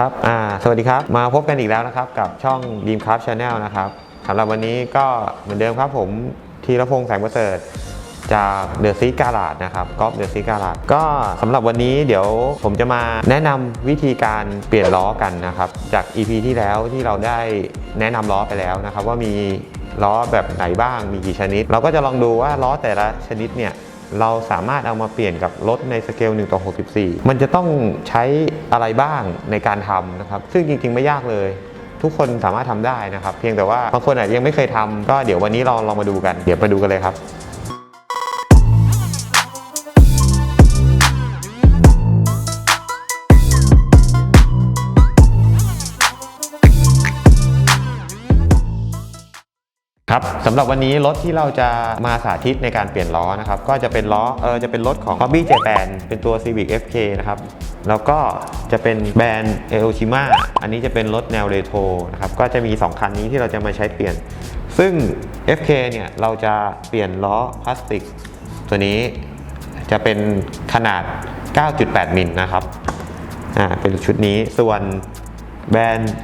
ครับอ่าสวัสดีครับ มาพบกันอีกแล้วนะครับ กับช่อง Dream Craft Channel นะครับสำหรับวันนี้ก็เหมือนเดิมครับผมธีรพงษ์แสงประเสริฐจากเดอะซีการาดนะครับกอล์ฟเดอะซีการาดก็สำหรับวันนี้เดี๋ยวผมจะมาแนะนำวิธีการเปลี่ยนล้อกันนะครับ จาก EP ที่แล้วที่เราได้แนะนำล้อไปแล้วนะครับ ว่ามีล้อแบบไหนบ้างมีกี่ชนิด เราก็จะลองดูว่าล้อแต่ละชนิดเนี่ย เราสามารถเอามาเปลี่ยนกับรถในสเกล1ต่อ64 มันจะต้องใช้อะไรบ้างในการทำนะครับ ซึ่งจริง ๆ ไม่ยากเลย ทุกคนสามารถทำได้นะครับ เพียงแต่ว่าบางคนอาจจะยังไม่เคยทำก็เดี๋ยววันนี้เราลองมาดูกัน เดี๋ยวมาดูกันเลยครับ ครับสำหรับวันนี้รถที่เราจะมาสาธิตในการเปลี่ยนล้อนะครับ ก็จะเป็นล้อเออจะเป็นรถของ Hobby Japan เป็นตัว Civic FK นะครับ แล้วก็จะเป็นแบรนด์ e o s h i m a อันนี้จะเป็นรถแนวเรโทรนะครับ ก็จะมี 2 คันนี้ที่เราจะมาใช้เปลี่ยน ซึ่ง FK เนี่ย เราจะเปลี่ยนล้อพลาสติก ตัวนี้จะเป็นขนาด 9.8 มิลนะครับอ่าเป็นชุดนี้ส่วนแบรนด์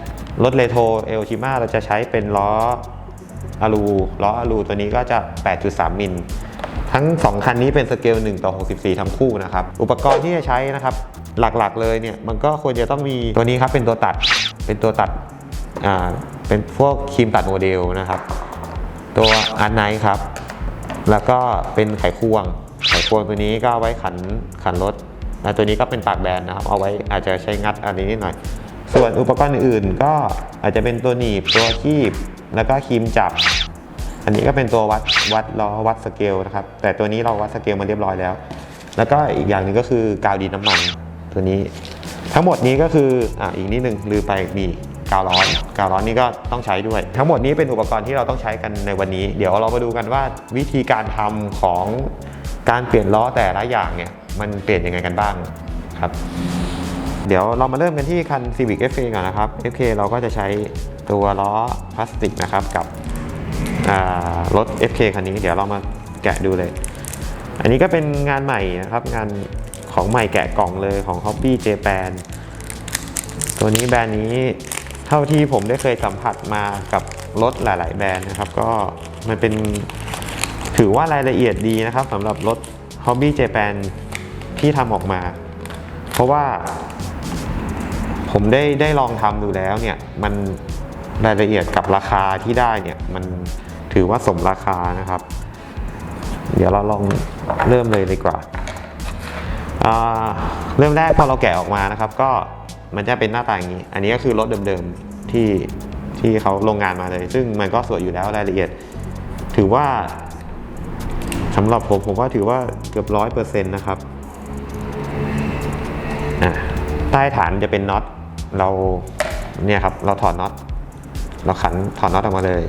รถเรโทรเอลชิมาเราจะใช้เป็นล้อ อะลูล้ออะลูตัวนี้ก็จะ 8.3 มิล ทั้ง 2 คันนี้เป็นสเกล 1 ต่อ 64 ทั้งคู่นะครับ อุปกรณ์ที่จะใช้นะครับ หลักๆเลยเนี่ย มันก็ควรจะต้องมีตัวนี้ครับ เป็นตัวตัด เป็นตัวตัด อ่า เป็นพวกครีมตัดโมเดลนะครับ ตัวอาร์ไนท์ครับ แล้วก็เป็นไขควง ไขควงตัวนี้ก็ไว้ขันขันรถแล้วตัวนี้ก็เป็นปากแบนนะครับ เอาไว้อาจจะใช้งัดอันนี้นิดหน่อย ส่วนอุปกรณ์อื่นๆ ก็อาจจะเป็นตัวหนีบตัวคีบ แล้วก็ครีมจับ อันนี้ก็เป็นตัววัดวัดล้อวัดสเกลนะครับ แต่ตัวนี้เราวัดสเกลมาเรียบร้อยแล้ว แล้วก็อีกอย่างหนึ่งก็คือกาวดีน้ำมันตัวนี้ ทั้งหมดนี้ก็คืออะอีกนิดหนึ่งลืมไปมีกาวร้อนกาวร้อนนี่ก็ต้องใช้ด้วย ทั้งหมดนี้เป็นอุปกรณ์ที่เราต้องใช้กันในวันนี้ เดี๋ยวเรามาดูกันว่าวิธีการทำของการเปลี่ยนล้อแต่ละอย่างเนี่ยมันเปลี่ยนยังไงกันบ้างครับ เดี๋ยวเรามาเริ่มกันที่คัน Civic FK ก่อนนะครับ FK เราก็จะใช้ตัวล้อพลาสติกนะครับกับรถ FK คันนี้เดี๋ยวเรามาแกะดูเลย อันนี้ก็เป็นงานใหม่นะครับ งานของใหม่แกะกล่องเลยของ Hobby Japan ตัวนี้แบรนด์นี้เท่าที่ผมได้เคยสัมผัสมากับรถหลาย ๆ แบรนด์นะครับ ก็มันเป็นถือว่ารายละเอียดดีนะครับสำหรับรถ Hobby Japan ที่ทำออกมา เพราะว่า ผมได้ได้ลองทำดูแล้วเนี่ยมันรายละเอียดกับราคาที่ได้เนี่ยมันถือว่าสมราคานะครับ เดี๋ยวเราลองเริ่มเลยดีกว่าอ่าเริ่มแรกพอเราแกะออกมานะครับ ก็มันจะเป็นหน้าตาอย่างนี้ อันนี้ก็คือรถเดิมๆที่ที่เขาโรงงานมาเลย ซึ่งมันก็สวยอยู่แล้วรายละเอียด ถือว่าสำหรับผมผมว่าถือว่าเกือบร้อยเปอร์เซ็นต์นะครับใต้ฐานจะเป็นน็อต เราเนี่ยครับเราถอดน็อตเราขันถอดน็อตออกมาเลย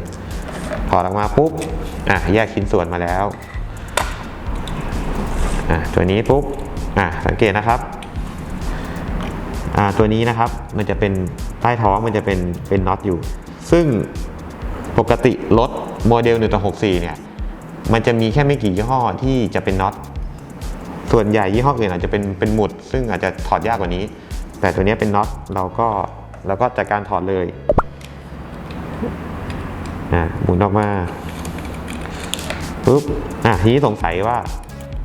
ถอดออกมาปุ๊บอะแยกชิ้นส่วนมาแล้วอะตัวนี้ปุ๊บอะสังเกตนะครับอ่าตัวนี้นะครับมันจะเป็นใต้ท้องมันจะเป็นเป็นน็อตอยู่ ซึ่งปกติรถโมเดล1ต่อ64เนี่ยมันจะมีแค่ไม่กี่ยี่ห้อที่จะเป็นน็อตส่วนใหญ่ยี่ห้ออื่นอาจจะเป็นเป็นหมุด ซึ่งอาจจะถอดยากกว่านี้ แต่ตัวนี้เป็นน็อตเราก็เราก็จัดการถอดเลยอ่าหมุนออกมาปุ๊บอะทีนี้สงสัยว่า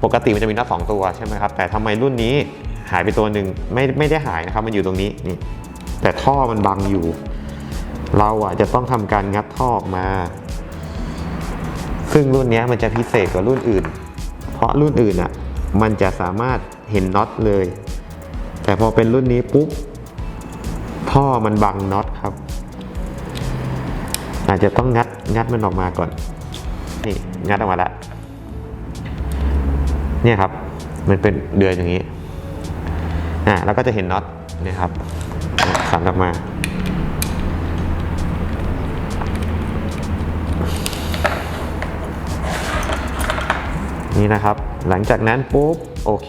ปกติมันจะมีน็อตสองตัวใช่ไหมครับ แต่ทำไมรุ่นนี้หายไปตัวหนึ่งไม่ไม่ได้หายนะครับ มันอยู่ตรงนี้นี่แต่ท่อมันบังอยู่ เราอะจะต้องทำการงัดท่อออกมา ซึ่งรุ่นนี้มันจะพิเศษกว่ารุ่นอื่น เพราะรุ่นอื่นอะมันจะสามารถเห็นน็อตเลย แต่พอเป็นรุ่นนี้ปุ๊บท่อมันบังน็อตครับ อาจจะต้องงัดงัดมันออกมาก่อน นี่งัดออกมาแล้วเนี่ยครับ มันเป็นเดือนอย่างนี้ อ่าแล้วก็จะเห็นน็อตนี่ครับขันออกมา นี่นะครับ หลังจากนั้นปุ๊บ โอเค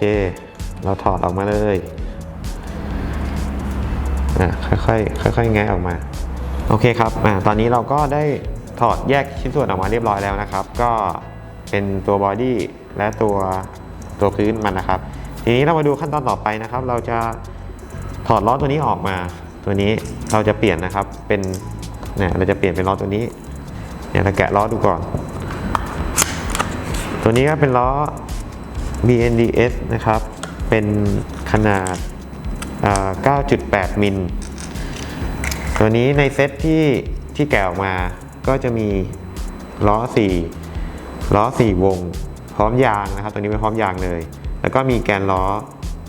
เราถอดออกมาเลย อ่าค่อยๆค่อยๆแงะออกมา โอเคครับอ่าตอนนี้เราก็ได้ถอดแยกชิ้นส่วนออกมาเรียบร้อยแล้วนะครับ ก็เป็นตัวบอดี้และตัวตัวพื้นมันนะครับ ทีนี้เรามาดูขั้นตอนต่อไปนะครับ เราจะถอดล้อตัวนี้ออกมา ตัวนี้เราจะเปลี่ยนนะครับ เป็นเนี่ยเราจะเปลี่ยนเป็นล้อตัวนี้ เนี่ยเราแกะล้อดูก่อน ตัวนี้ก็เป็นล้อ BNDS นะครับ เป็นขนาด 9.8 มิล ตัวนี้ในเซตที่ที่แกะออกมาก็จะมีล้อ 4 ล้อ 4 วง พร้อมยางนะครับ ตัวนี้เป็นพร้อมยางเลย แล้วก็มีแกนล้อ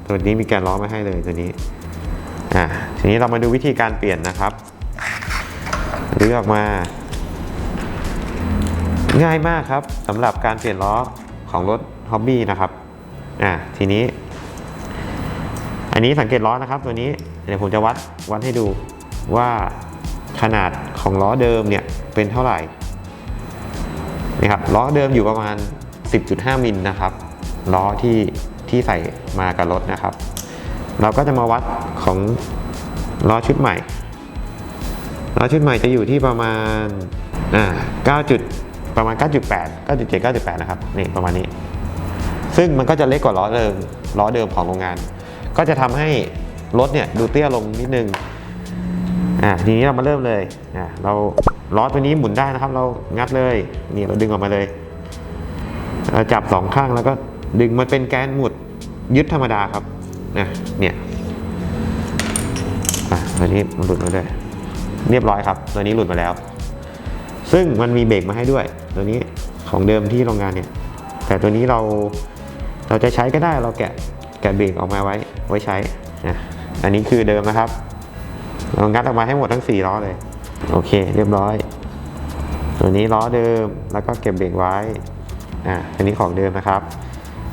ตัวนี้มีแกนล้อมาให้เลยตัวนี้อ่าทีนี้เรามาดูวิธีการเปลี่ยนนะครับรื้อออกมา ง่ายมากครับสำหรับการเปลี่ยนล้อของรถฮอบบี้นะครับอ่าทีนี้ อันนี้สังเกตล้อนะครับตัวนี้เดี๋ยวผมจะวัดวัดให้ดูว่าขนาดของล้อเดิมเนี่ยเป็นเท่าไหร่นี่ครับล้อเดิมอยู่ประมาณ 10.5 มิลนะครับล้อที่ที่ใส่มากับรถนะครับ เราก็จะมาวัดของล้อชุดใหม่ล้อชุดใหม่จะอยู่ที่ประมาณอ่า9จุดประมาณ 9.8 9.7 9.8 นะครับนี่ประมาณนี้ ซึ่งมันก็จะเล็กกว่าล้อเดิมล้อเดิมของโรงงาน ก็จะทำให้รถเนี่ยดูเตี้ยลงนิดนึงอ่าทีนี้เรามาเริ่มเลยอ่าเราล้อตัวนี้หมุนได้นะครับ เรางัดเลยนี่เราดึงออกมาเลยเราจับสองข้างแล้วก็ดึงมันเป็นแกนหมุดยึดธรรมดาครับนะเนี่ยอะตัวนี้มันหลุดมาเลยเรียบร้อยครับ ตัวนี้หลุดมาแล้ว ซึ่งมันมีเบรกมาให้ด้วย ตัวนี้ของเดิมที่โรงงานเนี่ย แต่ตัวนี้เราเราจะใช้ก็ได้เราแกะ แกะเบรกออกมาไว้ไว้ใช้นะอันนี้คือเดิมนะครับเรางัดออกมาให้หมดทั้ง 4 ล้อเลย โอเค เรียบร้อย ตัวนี้ล้อเดิมแล้วก็เก็บเบรกไว้อ่าอันนี้ของเดิมนะครับ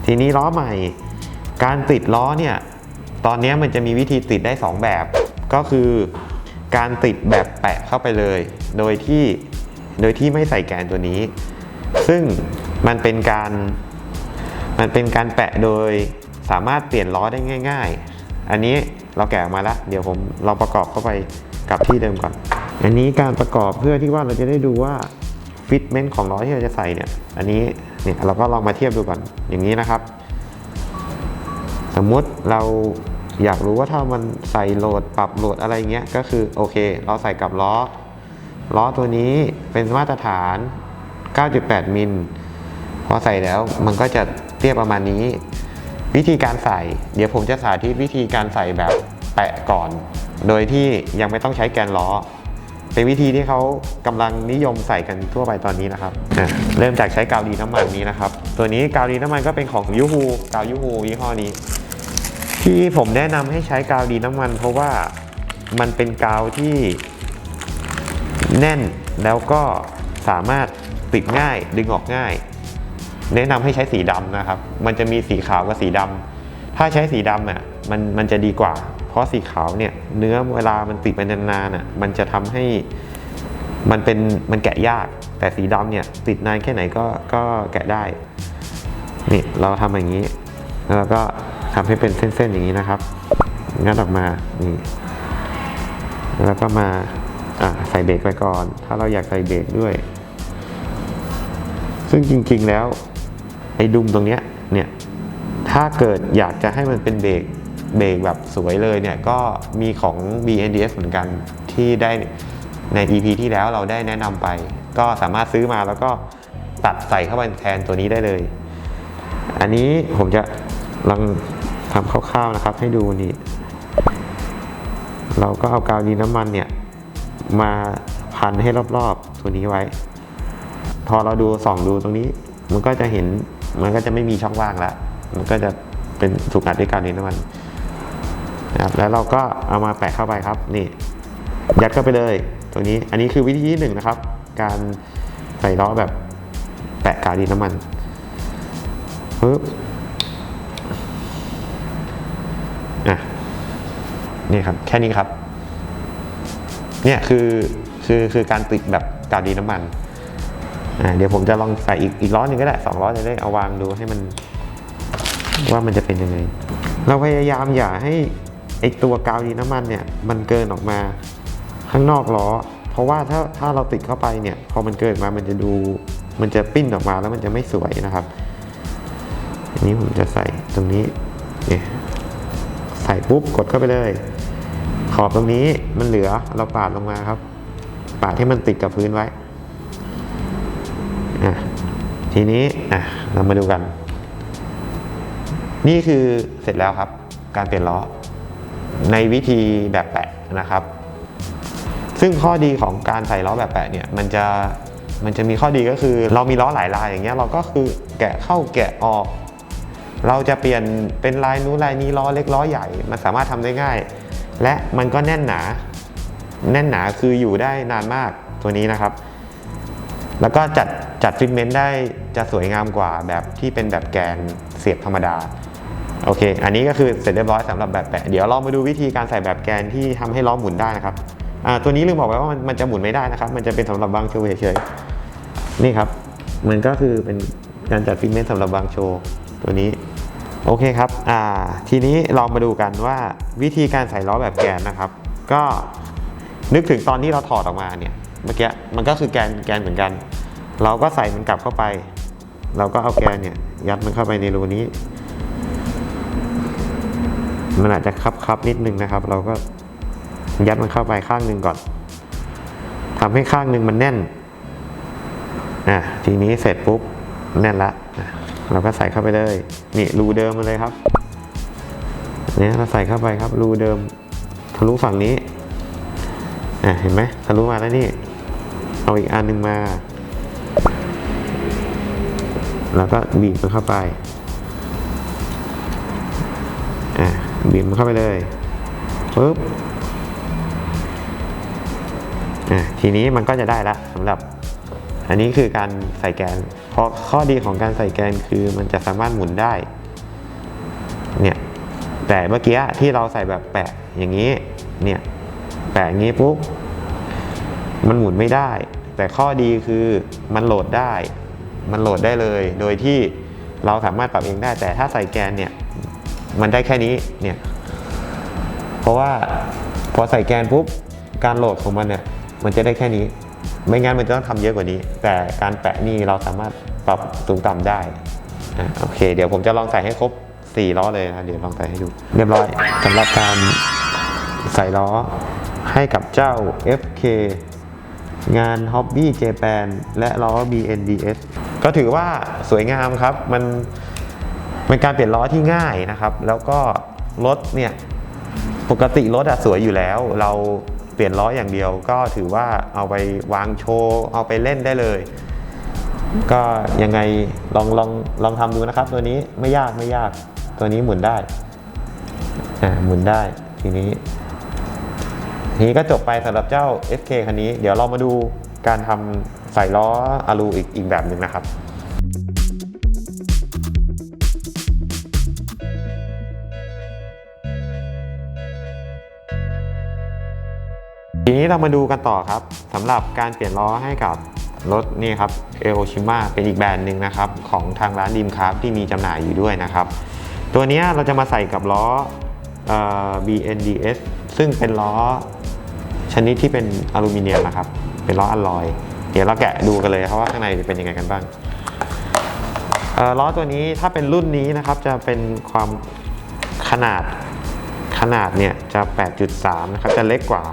ทีนี้ล้อใหม่ การติดล้อเนี่ยตอนนี้มันจะมีวิธีติดได้ 2 แบบ ก็คือการติดแบบแปะเข้าไปเลย โดยที่โดยที่ไม่ใส่แกนตัวนี้ ซึ่งมันเป็นการมันเป็นการแปะโดย สามารถเปลี่ยนล้อได้ง่าย ๆ อันนี้เราแกะออกมาแล้ว เดี๋ยวผมลองประกอบเข้าไปกับที่เดิมก่อน อันนี้การประกอบเพื่อที่ว่าเราจะได้ดูว่าฟิตเมนต์ของล้อที่เราจะใส่เนี่ย อันนี้เนี่ยเราก็ลองมาเทียบดูก่อน อย่างนี้นะครับ สมมุติเราอยากรู้ว่าถ้ามันใส่โหลดปรับโหลดอะไรเงี้ย ก็คือโอเค เราใส่กับล้อ ล้อตัวนี้เป็นมาตรฐาน 9.8 มิล พอใส่แล้วมันก็จะเตี้ยประมาณนี้ วิธีการใส่ เดี๋ยวผมจะสาธิตวิธีการใส่แบบแปะก่อน โดยที่ยังไม่ต้องใช้แกนล้อ เป็นวิธีที่เขากำลังนิยมใส่กันทั่วไปตอนนี้นะครับเริ่มจากใช้กาวดีน้ำมันนี้นะครับ ตัวนี้กาวดีน้ำมันก็เป็นของยูฮูกาวยูฮูยี่ห้อนี้ ที่ผมแนะนำให้ใช้กาวดีน้ำมัน เพราะว่ามันเป็นกาวที่แน่นแล้วก็สามารถติดง่ายดึงออกง่าย แนะนำให้ใช้สีดำนะครับ มันจะมีสีขาวกับสีดำถ้าใช้สีดำอะมันมันจะดีกว่า เพราะสีขาวเนี่ยเนื้อเวลามันติดไปนานๆอะมันจะทำให้มันเป็นมันแกะยาก แต่สีดำเนี่ยติดนานแค่ไหนก็ก็แกะได้นี่เราทำอย่างนี้ แล้วเราก็ทำให้เป็นเส้นๆอย่างนี้นะครับงัดออกมานี่แล้วก็มาอะใส่เบรกไปก่อน ถ้าเราอยากใส่เบรกด้วย ซึ่งจริงๆแล้ว ไอ้ดุมตรงเนี้ยเนี่ยถ้าเกิดอยากจะให้มันเป็นเบรกเบรกแบบสวยเลยเนี่ยก็มีของ BNDS เหมือนกันที่ได้ใน EP ที่แล้วเราได้แนะนำไป ก็สามารถซื้อมาแล้วก็ตัดใส่เข้าไปแทนตัวนี้ได้เลย อันนี้ผมจะลองทำคร่าวๆนะครับให้ดูนี่ เราก็เอากาวดีน้ำมันเนี่ย มาพันให้รอบๆตัวนี้ไว้ พอเราดูส่องดูตรงนี้ มันก็จะเห็น มันก็จะไม่มีช่องว่างแล้ว มันก็จะเป็นถูกอัดด้วยกาวดีน้ำมันนะครับแล้วเราก็เอามาแปะเข้าไปครับนี่ยัดเข้าไปเลยตรงนี้อันนี้คือวิธีที่หนึ่งนะครับ การใส่ล้อแบบแปะกาวดีน้ำมันปึ๊บอะนี่ครับแค่นี้ครับ เนี่ยคือคือคือการติดแบบกาวดีน้ำมัน เดี๋ยวผมจะลองใส่อีกอีกล้อหนึ่งก็ได้สองล้อจะได้เอาวางดูให้มันว่ามันจะเป็นยังไง เราพยายามอย่าให้ไอตัวกาวดีน้ำมันเนี่ยมันเกินออกมาข้างนอกล้อ เพราะว่าถ้าถ้าเราติดเข้าไปเนี่ย พอมันเกินมามันจะดูมันจะปิ้นออกมาแล้วมันจะไม่สวยนะครับ อันนี้ผมจะใส่ตรงนี้เนี่ยใส่ปุ๊บกดเข้าไปเลย ขอบตรงนี้มันเหลือเราปาดลงมาครับ ปาดให้มันติดกับพื้นไว้ ทีนี้เรามาดูกัน นี่คือเสร็จแล้วครับ การเปลี่ยนล้อ ในวิธีแบบแปะนะครับ ซึ่งข้อดีของการใส่ล้อแบบแปะเนี่ยมันจะมันจะมีข้อดีก็คือ เรามีล้อหลายลายอย่างเงี้ยเราก็คือแกะเข้าแกะออก เราจะเปลี่ยนเป็นลายนู้นลายนี้ล้อเล็กล้อใหญ่มันสามารถทำได้ง่าย และมันก็แน่นหนา แน่นหนาคืออยู่ได้นานมากตัวนี้นะครับ แล้วก็จัดจัดฟิตเมนต์ได้จะสวยงามกว่าแบบที่เป็นแบบแกนเสียบธรรมดาโอเค อันนี้ก็คือเสร็จเรียบร้อยสำหรับแบบแปะ เดี๋ยวเรามาดูวิธีการใส่แบบแกนที่ทำให้ล้อหมุนได้นะครับ อ่า ตัวนี้ลืมบอกไว้ว่ามันมันจะหมุนไม่ได้นะครับ มันจะเป็นสำหรับบางโชว์เฉยๆ นี่ครับ มันก็คือเป็นการจัดฟิตเมนต์สำหรับบางโชว์ตัวนี้ โอเคครับ อ่า ทีนี้เรามาดูกันว่าวิธีการใส่ล้อแบบแกนนะครับ ก็นึกถึงตอนที่เราถอดออกมาเนี่ย เมื่อกี้มันก็คือแกนแกนเหมือนกัน เราก็ใส่มันกลับเข้าไป เราก็เอาแกนเนี่ย ยัดมันเข้าไปในรูนี้ มันอาจจะคับคับๆนิดนึงนะครับ เราก็ยัดมันเข้าไปข้างหนึ่งก่อนทำให้ข้างหนึ่งมันแน่นอะทีนี้เสร็จปุ๊บแน่นละอะเราก็ใส่เข้าไปเลย นี่รูเดิมมาเลยครับเนี่ยเราใส่เข้าไปครับรูเดิมทะลุฝั่งนี้อะเห็นไหมทะลุมาแล้วนี่ เอาอีกอันหนึ่งมา แล้วก็บีบมันเข้าไปอะบีบมันเข้าไปเลยปุ๊บอะทีนี้มันก็จะได้ละสำหรับ อันนี้คือการใส่แกนเพราะข้อดีของการใส่แกนคือมันจะสามารถหมุนได้เนี่ยแต่เมื่อกี้ที่เราใส่แบบแปะอย่างนี้เนี่ยแปะอย่างนี้ปุ๊บมันหมุนไม่ได้ แต่ข้อดีคือมันโหลดได้ มันโหลดได้เลย โดยที่เราสามารถปรับเองได้ แต่ถ้าใส่แกนเนี่ย มันได้แค่นี้เนี่ย เพราะว่าพอใส่แกนปุ๊บ การโหลดของมันเนี่ย มันจะได้แค่นี้ ไม่งั้นมันจะต้องทำเยอะกว่านี้ แต่การแปะนี่เราสามารถปรับสูงต่ำได้โอเค เดี๋ยวผมจะลองใส่ให้ครบ 4 ล้อเลยนะเดี๋ยวลองใส่ให้ดู เรียบร้อยสำหรับการใส่ล้อให้กับเจ้า FK งาน Hobby Japan และล้อ BNDS ก็ถือว่าสวยงามครับ มันเป็นการเปลี่ยนล้อที่ง่ายนะครับ แล้วก็รถเนี่ยปกติรถอะสวยอยู่แล้ว เราเปลี่ยนล้ออย่างเดียว ก็ถือว่าเอาไปวางโชว์ เอาไปเล่นได้เลย ก็ยังไงลองลองลองทำดูนะครับ ตัวนี้ไม่ยากไม่ยากตัวนี้หมุนได้อ่าหมุนได้ทีนี้ทีนี้ก็จบไปสำหรับเจ้า SK คันนี้ เดี๋ยวเรามาดูการทำ ใส่ล้ออะลูอีกอีกแบบหนึ่งนะครับทีนี้เรามาดูกันต่อครับสำหรับการเปลี่ยนล้อให้กับรถนี่ครับเอโอชิมาเป็นอีกแบรนด์หนึ่งนะครับของทางร้านดีมครับที่มีจำหน่ายอยู่ด้วยนะครับ ตัวนี้เราจะมาใส่กับล้อเอ่อ BNDS ซึ่งเป็นล้อชนิดที่เป็นอลูมิเนียมนะครับ เป็นล้ออัลลอย เดี๋ยวเราแกะดูกันเลยครับว่าข้างในจะเป็นยังไงกันบ้างเอ่อล้อตัวนี้ถ้าเป็นรุ่นนี้นะครับจะเป็นความขนาดขนาดเนี่ยจะ 8.3 นะครับจะเล็กกว่า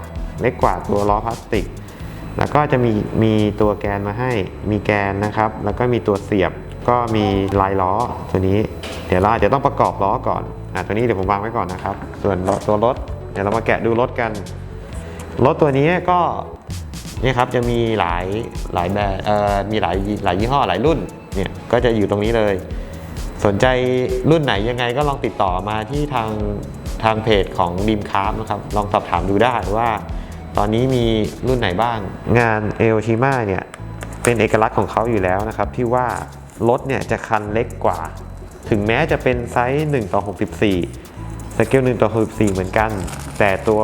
เล็กกว่าตัวล้อพลาสติก แล้วก็จะมีมีตัวแกนมาให้มีแกนนะครับ แล้วก็มีตัวเสียบก็มีลายล้อตัวนี้ เดี๋ยวเราอาจจะต้องประกอบล้อก่อนอะตัวนี้เดี๋ยวผมวางไว้ก่อนนะครับ ส่วนล้อตัวรถเดี๋ยวเรามาแกะดูรถกันรถตัวนี้ก็เนี่ครับจะมีหลายหลายแบรนด์เอ่อมีหลายหลายยี่ห้อหลายรุ่นเนี่ยก็จะอยู่ตรงนี้เลย สนใจรุ่นไหนยังไงก็ลองติดต่อมาที่ทางทางเพจของดีมคาร์นะครับลองสอบถามดูได้ว่าตอนนี้มีรุ่นไหนบ้าง งานเอโอชิมาเนี่ยเป็นเอกลักษณ์ของเขาอยู่แล้วนะครับ ที่ว่ารถเนี่ยจะคันเล็กกว่า ถึงแม้จะเป็นไซส์1ต่อ64สเกล1ต่อ64เหมือนกัน แต่ตัว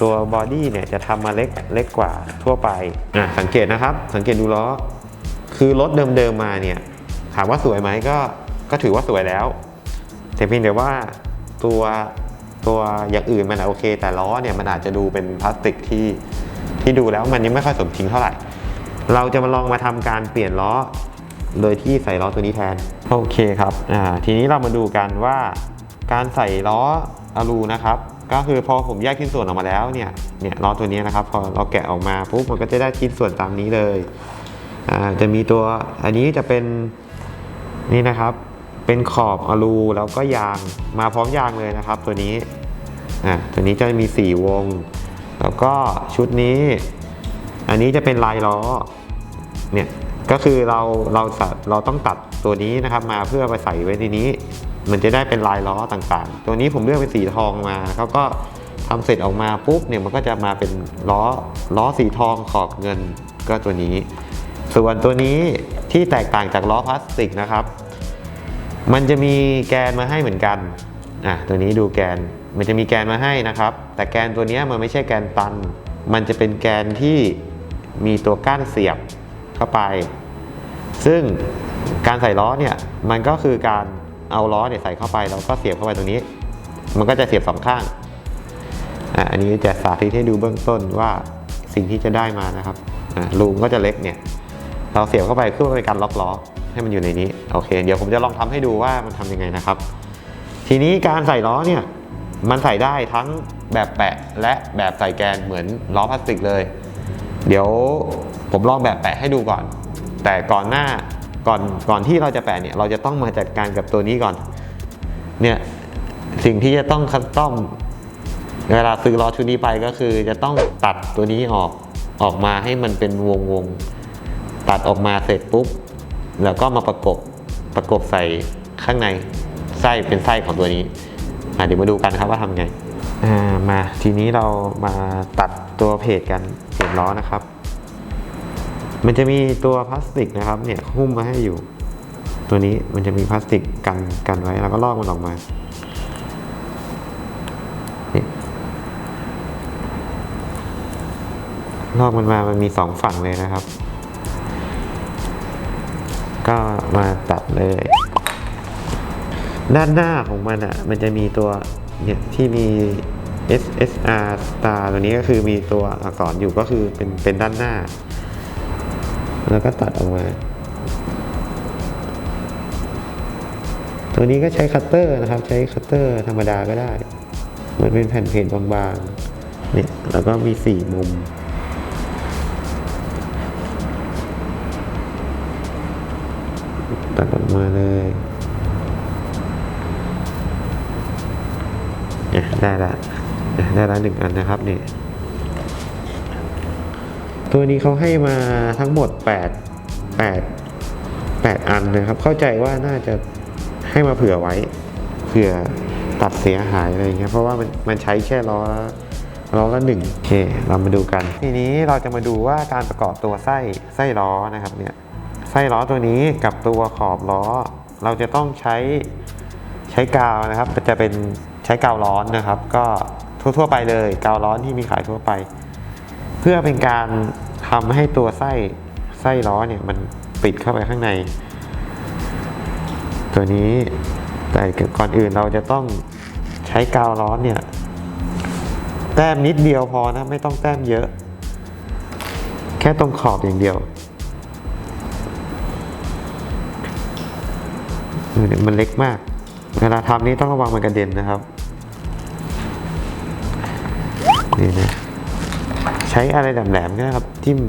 ตัวบอดี้เนี่ยจะทำมาเล็กเล็กกว่าทั่วไปอะสังเกตนะครับ สังเกตดูล้อ คือรถเดิมๆมาเนี่ยถามว่าสวยไหมก็ก็ถือว่าสวยแล้ว แต่เพียงแต่ว่าตัวตัวอย่างอื่นมันโอเค แต่ล้อเนี่ยมันอาจจะดูเป็นพลาสติกที่ที่ดูแล้วมันยังไม่ค่อยสมจริงเท่าไหร่ เราจะมาลองมาทำการเปลี่ยนล้อโดยที่ใส่ล้อตัวนี้แทน โอเคครับ อ่า ทีนี้เรามาดูกันว่าการใส่ล้ออะลูนะครับ ก็คือพอผมแยกชิ้นส่วนออกมาแล้วเนี่ยเนี่ยล้อตัวนี้นะครับพอเราแกะออกมาปุ๊บมันก็จะได้ชิ้นส่วนตามนี้เลยอ่าจะมีตัวอันนี้จะเป็นนี่นะครับเป็นขอบอลูแล้วก็ยางมาพร้อมยางเลยนะครับ ตัวนี้อ่าตัวนี้จะมี 4 วง แล้วก็ชุดนี้ อันนี้จะเป็นลายล้อเนี่ยก็คือเราเราเราต้องตัดตัวนี้นะครับมาเพื่อไปใส่ไว้ในนี้ มันจะได้เป็นลายล้อต่างๆ ตัวนี้ผมเลือกเป็นสีทองมาเขาก็ทำเสร็จออกมาปุ๊บเนี่ยมันก็จะมาเป็นล้อล้อสีทองขอบเงินก็ตัวนี้ ส่วนตัวนี้ที่แตกต่างจากล้อพลาสติกนะครับ มันจะมีแกนมาให้เหมือนกันอะตัวนี้ดูแกนมันจะมีแกนมาให้นะครับ แต่แกนตัวนี้มันไม่ใช่แกนตัน มันจะเป็นแกนที่มีตัวก้านเสียบเข้าไป ซึ่งการใส่ล้อเนี่ยมันก็คือการ เอาล้อเนี่ยใส่เข้าไปแล้วก็เสียบเข้าไปตรงนี้ มันก็จะเสียบสองข้างอะอันนี้จะสาธิตให้ดูเบื้องต้นว่าสิ่งที่จะได้มานะครับรูมก็จะเล็กเนี่ย เราเสียบเข้าไปเพื่อเป็นการล็อกล้อให้มันอยู่ในนี้โอเค เดี๋ยวผมจะลองทำให้ดูว่ามันทำยังไงนะครับ ทีนี้การใส่ล้อเนี่ยมันใส่ได้ทั้งแบบแปะและแบบใส่แกนเหมือนล้อพลาสติกเลย เดี๋ยวผมลองแบบแปะให้ดูก่อน แต่ก่อนหน้า ก่อนก่อนที่เราจะแปะเนี่ยเราจะต้องมาจัดการกับตัวนี้ก่อน เนี่ยสิ่งที่จะต้องคัสตอมเวลาซื้อล้อชุดนี้ไปก็คือ จะต้องตัดตัวนี้ออกออกมาให้มันเป็นวงวงตัดออกมาเสร็จปุ๊บ แล้วก็มาประกบประกบใส่ข้างในไส้เป็นไส้ของตัวนี้เดี๋ยวมาดูกันครับว่าทำไงมาทีนี้เรามาตัดตัวเพจกันเปลี่ยนล้อนะครับ มันจะมีตัวพลาสติกนะครับเนี่ยหุ้มมาให้อยู่ ตัวนี้มันจะมีพลาสติกกันกันไว้แล้วก็ลอกมันออกมาลอกมันมามันมีสองฝั่งเลยนะครับ ก็มาตัดเลย ด้านหน้าของมันอะ มันจะมีตัวเนี่ยที่มี SSR Star ตัวนี้ก็คือมีตัวอักษรอยู่ก็คือเป็นเป็นด้านหน้า แล้วก็ตัดออกมา ตัวนี้ก็ใช้คัตเตอร์นะครับ ใช้คัตเตอร์ธรรมดาก็ได้ มันเป็นแผ่นเพจบางๆ เนี่ย แล้วก็มีสี่มุมตัดออกมาเลยเนี่ยได้ละได้ละหนึ่งอันนะครับเนี่ย ตัวนี้เขาให้มาทั้งหมด 8 8 8 อันนะครับ เข้าใจว่าน่าจะให้มาเผื่อไว้เผื่อตัดเสียหายอะไรเงี้ยเพราะว่ามันมันใช้แค่ล้อละล้อละหนึ่งโอเค เรามาดูกัน ทีนี้เราจะมาดูว่าการประกอบตัวไส้ไส้ล้อนะครับเนี่ยไส้ล้อตัวนี้กับตัวขอบล้อ เราจะต้องใช้ใช้กาวนะครับจะเป็นใช้กาวร้อนนะครับ ก็ทั่วๆไปเลย กาวร้อนที่มีขายทั่วไป เพื่อเป็นการทำให้ตัวไส้ไส้ล้อเนี่ยมันปิดเข้าไปข้างใน ตัวนี้แต่ก่อนอื่นเราจะต้องใช้กาวร้อนเนี่ยแต้มนิดเดียวพอนะไม่ต้องแต้มเยอะ แค่ตรงขอบอย่างเดียว มันเล็กมาก เวลาทำนี้ต้องระวังมันกระเด็นนะครับนี่นะ ใช้อะไรแหลมๆก็ได้ครับจิ้ม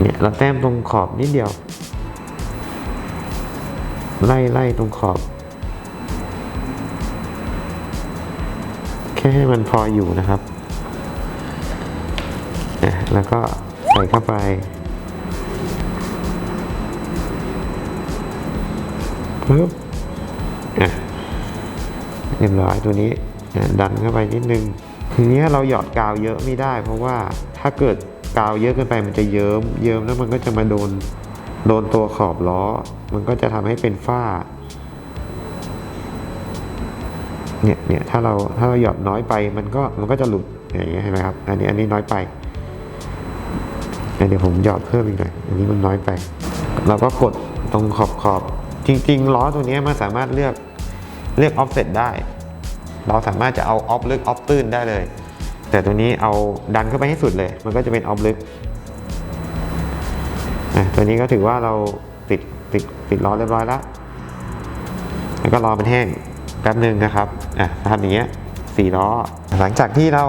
เนี่ยเราแต้มตรงขอบนิดเดียว ไล่ไล่ตรงขอบ แค่ให้มันพออยู่นะครับอะแล้วก็ใส่เข้าไป ปึ๊บ เรียบร้อยตัวนี้ดันเข้าไปนิดนึง ทีนี้เราหยอดกาวเยอะไม่ได้ เพราะว่าถ้าเกิดกาวเยอะเกินไปมันจะเยิ้มเยิ้มแล้วมันก็จะมาโดนโดนตัวขอบล้อ มันก็จะทำให้เป็นฝ้าเนี่ยเนี่ยถ้าเราถ้าเราหยอดน้อยไปมันก็มันก็จะหลุดอย่างเงี้ยเห็นไหมครับ อันนี้อันนี้น้อยไปเดี๋ยวผมหยอดเพิ่มอีกหน่อยอันนี้มันน้อยไป เราก็กดตรงขอบขอบจริง ๆ ล้อตัวนี้มันสามารถเลือก เลือกออฟเซตได้ เราสามารถจะเอาออฟลึกออฟตื้นได้เลย แต่ตัวนี้เอาดันเข้าไปให้สุดเลย มันก็จะเป็นออฟลึกตัวนี้ก็ถือว่าเราติดติดติดล้อเรียบร้อยแล้ว แล้วก็รอมันแห้งแป๊บหนึ่งนะครับอะทำอย่างเงี้ยสี่ล้อ หลังจากที่เรา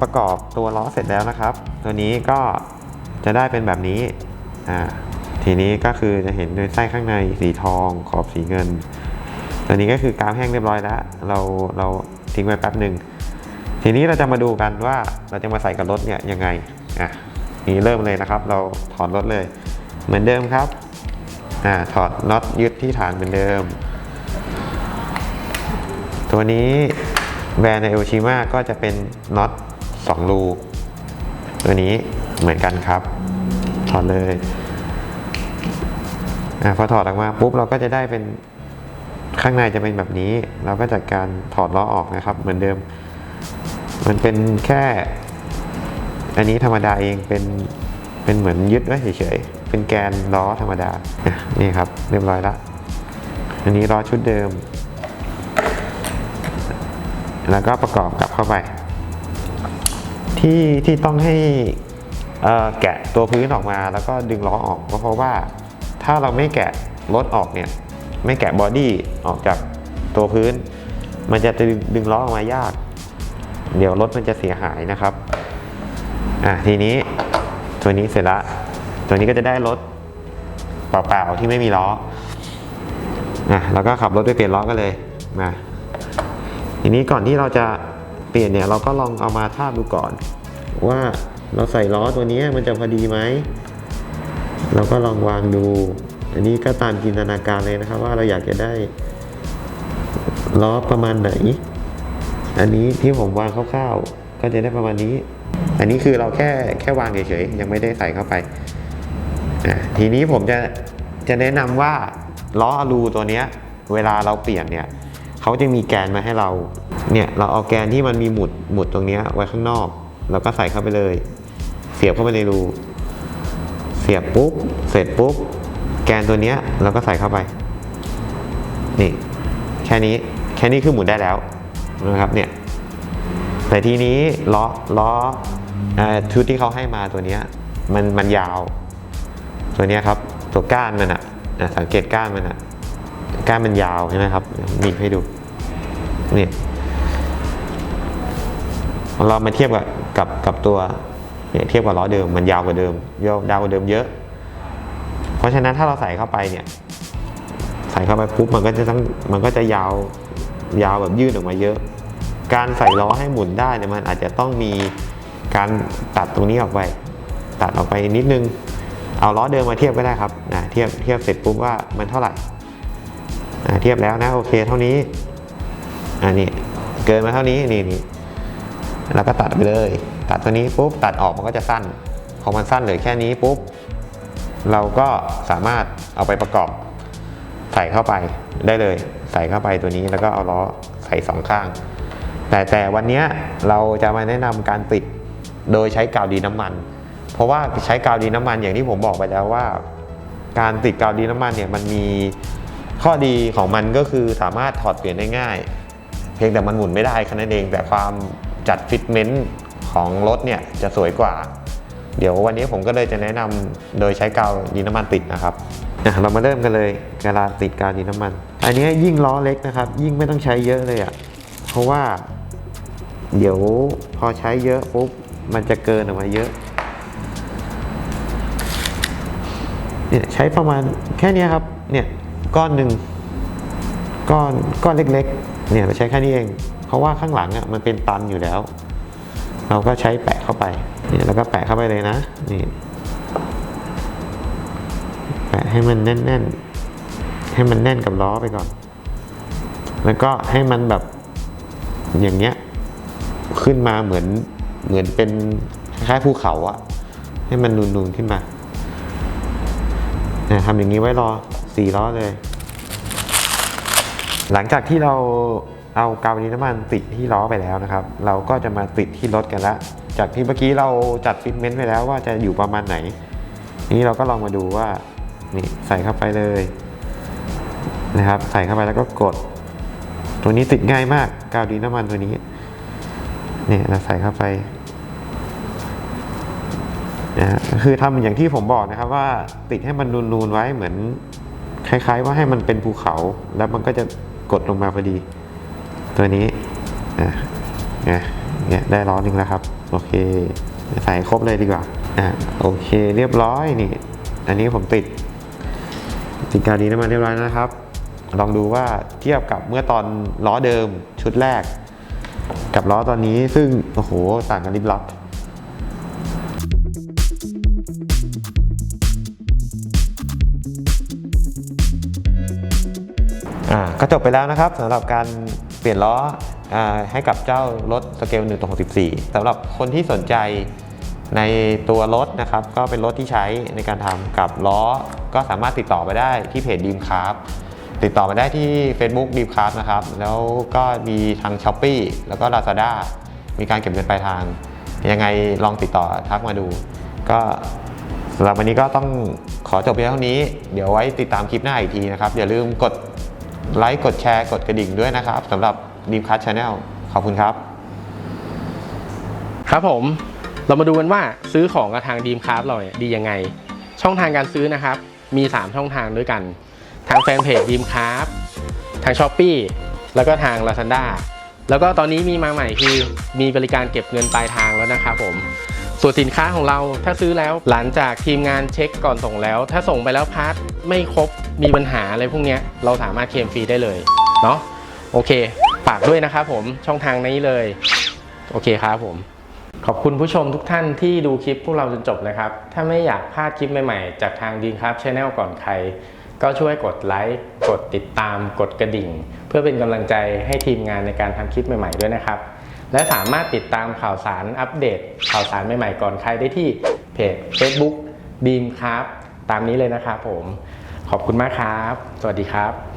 ประกอบตัวล้อเสร็จแล้วนะครับ ตัวนี้ก็จะได้เป็นแบบนี้อ่าทีนี้ก็คือจะเห็นในไส้ข้างในสีทองขอบสีเงิน ตัวนี้ก็คือกาวแห้งเรียบร้อยแล้ว เราเราทิ้งไว้แป๊บหนึ่งทีนี้เราจะมาดูกันว่าเราจะมาใส่กับรถเนี่ยยังไงอะนี่เริ่มเลยนะครับ เราถอดรถเลย เหมือนเดิมครับอ่าถอดน็อตยึดที่ฐานเหมือนเดิม ตัวนี้แบรนด์ในโอชิมาก็จะเป็นน็อต2รูตัวนี้เหมือนกันครับ ถอดเลยอะพอถอดออกมาปุ๊บเราก็จะได้เป็น ข้างในจะเป็นแบบนี้เราก็จัดการถอดล้อออกนะครับ เหมือนเดิม มันเป็นแค่ อันนี้ธรรมดาเองเป็นเป็นเหมือนยึดไว้เฉยๆเป็นแกนล้อธรรมดานี่ครับ เรียบร้อยละอันนี้ล้อชุดเดิม แล้วก็ประกอบกลับเข้าไป ที่ที่ต้องให้แกะตัวพื้นออกมาแล้วก็ดึงล้อออกก็เพราะว่าถ้าเราไม่แกะรถออกเนี่ย ไม่แกะบอดี้ออกจากตัวพื้น มันจะดึงดึงล้อออกมายาก เดี๋ยวรถมันจะเสียหายนะครับอะทีนี้ตัวนี้เสร็จละตัวนี้ก็จะได้รถเปล่าๆที่ไม่มีล้ออะแล้วก็ขับรถไปเปลี่ยนล้อกันเลยมาทีนี้ก่อนที่เราจะเปลี่ยนเนี่ยเราก็ลองเอามาทาบดูก่อน ว่าเราใส่ล้อตัวนี้มันจะพอดีไหมเราก็ลองวางดู อันนี้ก็ตามจินตนาการเลยนะครับ ว่าเราอยากจะได้ล้อประมาณไหน อันนี้ที่ผมวางคร่าวๆก็จะได้ประมาณนี้ อันนี้คือเราแค่แค่วางเฉยๆยังไม่ได้ใส่เข้าไป ทีนี้ผมจะจะแนะนำว่าล้ออะลูตัวเนี้ยเวลาเราเปลี่ยนเนี่ยเขาจะมีแกนมาให้เราเนี่ยเราเอาแกนที่มันมีหมุดหมุดตรงเนี้ยไว้ข้างนอกแล้วก็ใส่เข้าไปเลย เสียบเข้าไปในรู เสียบปุ๊บเสร็จปุ๊บ แกนตัวเนี้ยเราก็ใส่เข้าไป นี่แค่นี้แค่นี้คือหมุนได้แล้วนะครับเนี่ยแต่ทีนี้ล้อล้ออชุดที่เขาให้มาตัวเนี้ยมันมันยาว ตัวเนี้ยครับตัวก้านมันอะอะสังเกตก้านมันอะก้านมันยาวใช่ไหมครับมีให้ดูนี่เรามาเทียบกับกับกับตัวเนี่ยเทียบกับล้อเดิมมันยาวกว่าเดิมยาวยาวกว่าเดิมเยอะ เพราะฉะนั้นถ้าเราใส่เข้าไปเนี่ย ใส่เข้าไปปุ๊บมันก็จะต้องมันก็จะยาวยาวแบบยืดออกมาเยอะ การใส่ล้อให้หมุนได้เนี่ยมันอาจจะต้องมีการตัดตรงนี้ออกไป ตัดออกไปนิดนึง เอาล้อเดิมมาเทียบก็ได้ครับนะเทียบเทียบเสร็จปุ๊บว่ามันเท่าไหร่เทียบแล้วนะโอเคเท่านี้อันนี้เกินมาเท่านี้นี่นี่แล้วก็ตัดไปเลย ตัดตัวนี้ปุ๊บตัดออกมันก็จะสั้นพอมันสั้นเหลือแค่นี้ปุ๊บ เราก็สามารถเอาไปประกอบใส่เข้าไปได้เลย ใส่เข้าไปตัวนี้แล้วก็เอาล้อใส่สองข้าง แต่แต่วันนี้เราจะมาแนะนำการติดโดยใช้กาวดีน้ำมัน เพราะว่าใช้กาวดีน้ำมันอย่างที่ผมบอกไปแล้วว่า การติดกาวดีน้ำมันเนี่ยมันมีข้อดีของมันก็คือสามารถถอดเปลี่ยนได้ง่าย เพียงแต่มันหมุนไม่ได้แค่นั้นเองแต่ความจัดฟิตเมนต์ของรถเนี่ยจะสวยกว่า เดี๋ยววันนี้ผมก็เลยจะแนะนำโดยใช้กาวดีน้ำมันติดนะครับเรามาเริ่มกันเลยเวลาติดกาวดีน้ำมัน อันนี้ยิ่งล้อเล็กนะครับ ยิ่งไม่ต้องใช้เยอะเลยอะ่ะเพราะว่า เดี๋ยวพอใช้เยอะปุ๊บมันจะเกินออกมาเยอะเนี่ยใช้ประมาณแค่นี้ครับเนี่ยก้อนหนึ่งก้อนก้อนเล็กๆเนี่ยเราใช้แค่นี้เอง เพราะว่าข้างหลังอะมันเป็นตันอยู่แล้ว เราก็ใช้แปะ เข้าไปนี่แล้วก็แปะเข้าไปเลยนะนี่แปะให้มันแน่นๆ ให้มันแน่นกับล้อไปก่อน แล้วก็ให้มันแบบอย่างเงี้ยขึ้นมาเหมือนเหมือนเป็นคล้ายๆภูเขาอะให้มันนูนๆขึ้นมาทำอย่างนี้ไว้รอสี่ล้อเลย หลังจากที่เราเอากาวนี้น้ำมันติดที่ล้อไปแล้วนะครับ เราก็จะมาติดที่รถกันละ จากที่เมื่อกี้เราจัดฟิตเมนต์ไปแล้วว่าจะอยู่ประมาณไหน นี้เราก็ลองมาดูว่านี่ใส่เข้าไปเลยนะครับ ใส่เข้าไปแล้วก็กด ตัวนี้ติดง่ายมากกาวดีน้ำมันตัวนี้เนี่ยเราใส่เข้าไปนะคือทำอย่างที่ผมบอกนะครับว่าติดให้มันนูนๆไว้เหมือน คล้าย ๆ ว่าให้มันเป็นภูเขา แล้วมันก็จะกดลงมาพอดี ตัวนี้อะเนี่ยได้ล้อหนึ่งแล้วครับ โอเค ใส่ครบเลยดีกว่าอะโอเคเรียบร้อยนี่ อันนี้ผมติดติดกาวดีน้ำมันเรียบร้อยนะครับ ลองดูว่าเทียบกับเมื่อตอนล้อเดิมชุดแรก กับล้อตอนนี้ซึ่งโอ้โหต่างกันลิบลับอ่าก็จบไปแล้วนะครับสำหรับการเปลี่ยนล้อ ให้กับเจ้ารถสเกล1ต่อ64สำหรับคนที่สนใจในตัวรถนะครับ ก็เป็นรถที่ใช้ในการทำกับล้อ ก็สามารถติดต่อไปได้ที่เพจดีมค r า f ติดต่อมาได้ที่ Facebook ดีมค r า f นะครับ แล้วก็มีทาง s h อ p e e แล้วก็ Lazada มีการเก็บเงินปลายทาง ยังไงลองติดต่อทักมาดู ก็สำหรับวันนี้ก็ต้องขอจบเพียงเท่านี้ เดี๋ยวไว้ติดตามคลิปหน้าอีกทีนะครับ อย่าลืมกดไลค์กดแชร์กดกระดิ่งด้วยนะครับสำหรับ d ีมคั t Channel ขอบคุณครับ ครับผมเรามาดูกันว่าซื้อของกับทางดีมคราฟเราเนี่ยดียังไง ช่องทางการซื้อนะครับ มี 3 ช่องทางด้วยกัน ทางแฟนเพจดีมคราฟทาง s h อ p e e แล้วก็ทาง Lazada แล้วก็ตอนนี้มีมาใหม่คือมีบริการเก็บเงินปลายทางแล้วนะครับผมส่วนสินค้าของเราถ้าซื้อแล้วหลังจากทีมงานเช็คก่อนส่งแล้ว ถ้าส่งไปแล้วพาร์ทไม่ครบมีปัญหาอะไรพวกนี้เราสามารถเคลมฟรีได้เลยเนาะโอเค ฝากด้วยนะครับผมช่องทางนี้เลย โอเคครับผม ขอบคุณผู้ชมทุกท่านที่ดูคลิปพวกเราจนจบนะครับ ถ้าไม่อยากพลาดคลิปใหม่ๆ จากทางดีนครับช n แนลก่อนใคร ก็ช่วยกดไลค์กดติดตาม กดกระดิ่ง เพื่อเป็นกำลังใจให้ทีมงานในการทำคลิปใหม่ๆด้วยนะครับ และสามารถติดตามข่าวสารอัปเดต ข่าวสารใหม่ๆก่อนใครได้ที่เพจ Facebook ดีมครับตามนี้เลยนะครับผม ขอบคุณมากครับ สวัสดีครับ